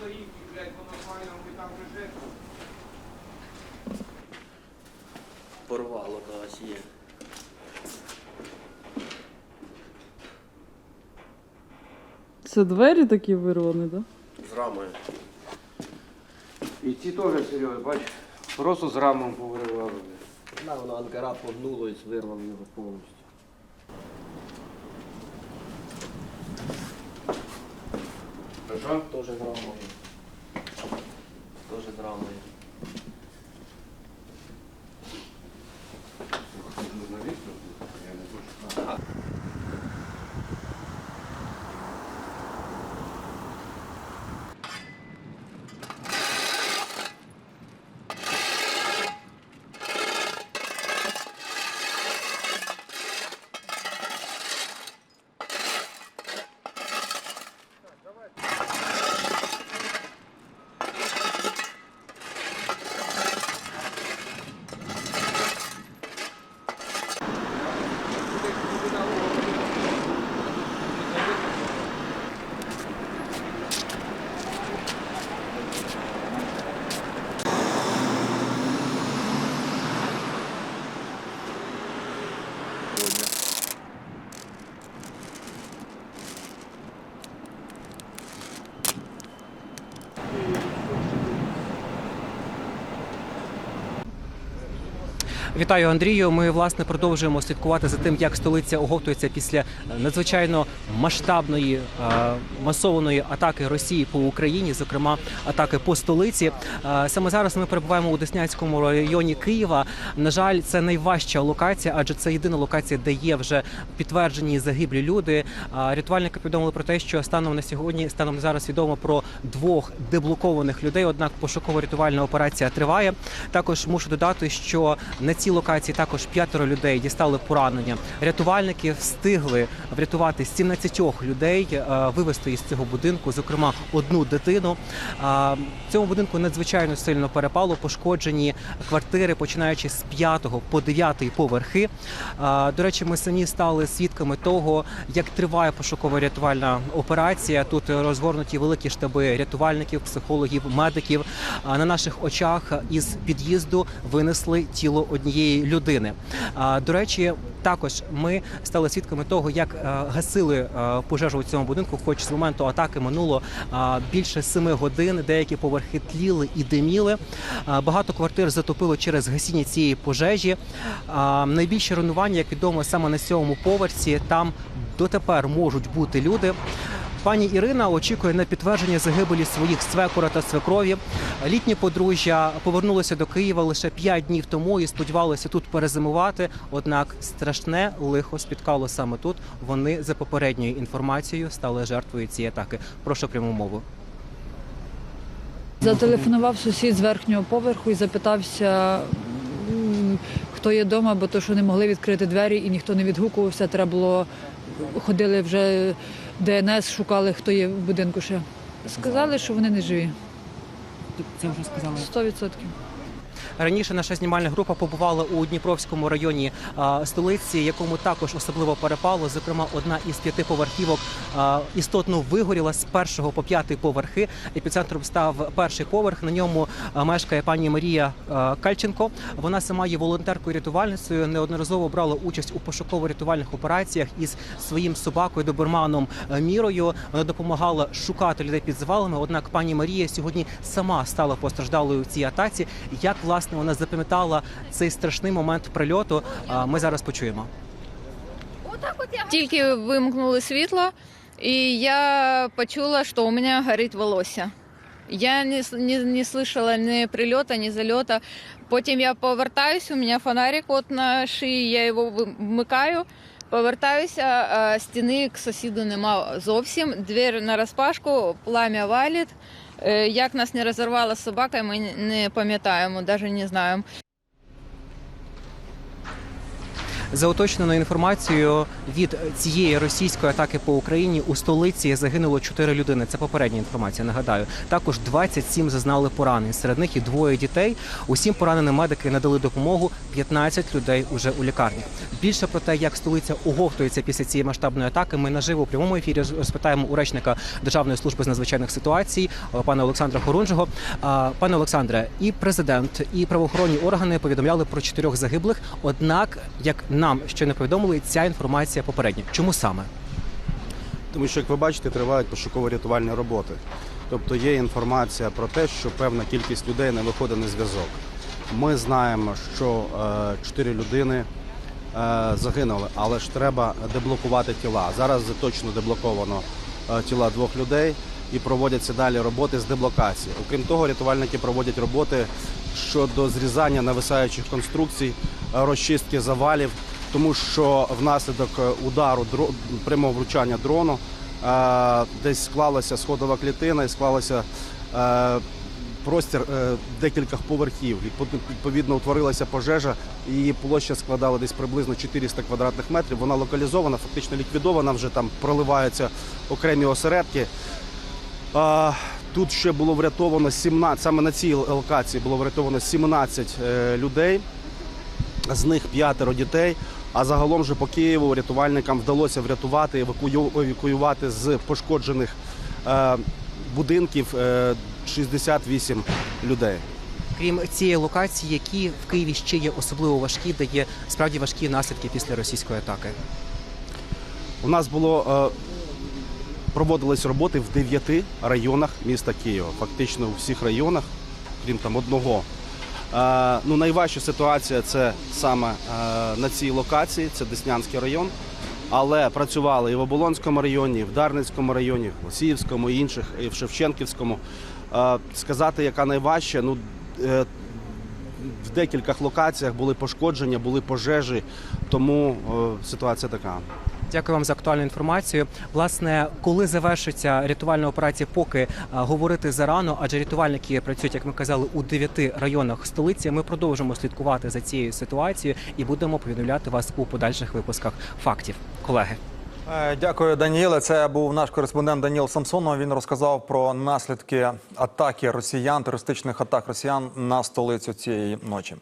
сторінки, блядь, по-нормальному і там вже Порвало когось є. Це двері такі вирвані, так? Да? З рамою. І ці теж серйозно, бач, просто з рамом повиривали. Вона воно анкара погнуло вирвав його повністю. Що? Теж з рамою. Теж з рамою. Вітаю, Андрію. Ми власне продовжуємо слідкувати за тим, як столиця оговтується після е, надзвичайно масштабної е, масованої атаки Росії по Україні, зокрема атаки по столиці. Е, Саме зараз ми перебуваємо у Деснянському районі Києва. На жаль, це найважча локація, адже це єдина локація, де є вже підтверджені загиблі люди. Рятувальники повідомили про те, що станом на сьогодні, станом зараз відомо про двох деблокованих людей. Однак пошуково-рятувальна операція триває. Також мушу додати, що на цій локації також п'ятеро людей дістали поранення. Рятувальники встигли врятувати 17 людей, е, вивезти із цього будинку, зокрема одну дитину. В цьому будинку надзвичайно сильно перепало, пошкоджені квартири, починаючи з 5 по 9 поверхи. До речі, ми самі стали свідками того, як триває пошуково-рятувальна операція. Тут розгорнуті великі штаби рятувальників, психологів, медиків. На наших очах із під'їзду винесли тіло однієї людини. До речі, також ми стали свідками того, як е, гасили е, пожежу у цьому будинку. Хоч з моменту атаки минуло більше семи годин. Деякі поверхи тліли і диміли. Багато квартир затопило через гасіння цієї пожежі. Найбільше руйнування, як відомо, саме на сьомому поверсі. Там дотепер можуть бути люди. Пані Ірина очікує на підтвердження загибелі своїх свекора та свекрові. Літні подружжя повернулися до Києва лише п'ять днів тому і сподівалися тут перезимувати. Однак страшне лихо спіткало саме тут. Вони за попередньою інформацією стали жертвою цієї атаки. Прошу пряму мову. Зателефонував сусід з верхнього поверху і запитався, хто є вдома, бо то, що не могли відкрити двері і ніхто не відгукувався. Треба було ходили вже ДНС, шукали, хто є в будинку ще. Сказали, що вони не живі. Це вже сказали. 100%. Раніше наша знімальна група побувала у Дніпровському районі столиці, якому також особливо перепало. Зокрема, одна із п'яти поверхівок істотно вигоріла з першого по п'ятий поверхи. Епіцентром став перший поверх. На ньому мешкає пані Марія Кальченко. Вона сама є волонтеркою рятувальницею. Неодноразово брала участь у пошуково-рятувальних операціях із своїм собакою доберманом Мірою. Вона допомагала шукати людей під завалами. Однак пані Марія сьогодні сама стала постраждалою у цій атаці. Як власне вона запам'ятала цей страшний момент прильоту? Ми зараз почуємо. Тільки вимкнули світло, і я почула, що у мене горить волосся. Я не, не, не слышала ні прильоту, ні зальоту. Потім я повертаюсь, у мене фонарик от на шиї, я його вмикаю. Повертаюся, а стіни к сусіду нема зовсім. Двір на розпашку, плам'я валить. Е, Як нас не розірвала собака, ми не пам'ятаємо, навіть не знаємо. За уточненою інформацією від цієї російської атаки по Україні у столиці загинуло 4 людини. Це попередня інформація. Нагадаю, також 27 зазнали поранень. Серед них і двоє дітей. Усім пораненим медики надали допомогу. 15 людей уже у лікарні. Більше про те, як столиця оговтується після цієї масштабної атаки. Ми наживо у прямому ефірі розпитаємо у речника Державної служби з надзвичайних ситуацій е, пана Олександра Хорунжого. Пане Олександре, і президент, і правоохоронні органи повідомляли про чотирьох загиблих. Однак, як нам ще не повідомили, ця інформація попередня. Чому саме? Тому що, як ви бачите, тривають пошуково-рятувальні роботи. Тобто є інформація про те, що певна кількість людей не виходить на зв'язок. Ми знаємо, що е, чотири людини е, загинули, але ж треба деблокувати тіла. Зараз точно деблоковано е, тіла двох людей і проводяться далі роботи з деблокації. Окрім того, рятувальники проводять роботи щодо зрізання нависаючих конструкцій, розчистки завалів, тому що внаслідок е, удару прямого влучання дрону е, десь склалася сходова клітина і склалася е, простір декількох поверхів. Відпо- Відповідно, утворилася пожежа, її площа складала десь приблизно 400 квадратних метрів. Вона локалізована, фактично ліквідована. Вже там проливаються окремі осередки. Тут ще було врятовано 17, саме на цій локації було врятовано 17 е, людей, з них п'ятеро дітей. А загалом же по Києву рятувальникам вдалося врятувати, евакуювати з пошкоджених е, будинків е, 68 людей. Крім цієї локації, які в Києві ще є особливо важкі, де є справді важкі наслідки після російської атаки. У нас було е, проводились роботи в дев'яти районах міста Києва. Фактично у всіх районах, крім там одного. Ну, найважча ситуація це саме е, на цій локації, це Деснянський район. Але працювали і в Оболонському районі, і в Дарницькому районі, в Осіївському, і інших, і в Шевченківському. Е, сказати, яка найважча, ну е, в декількох локаціях були пошкодження, були пожежі, тому ситуація така. Дякую вам за актуальну інформацію. Власне, коли завершиться рятувальна операція, поки говорити зарано, адже рятувальники працюють, як ми казали, у дев'яти районах столиці. Ми продовжимо слідкувати за цією ситуацією і будемо повідомляти вас у подальших випусках фактів, колеги. Е, Дякую, Даніеле. Це був наш кореспондент Даніел Самсонов. Він розказав про наслідки атаки росіян, терористичних атак росіян на столицю цієї ночі.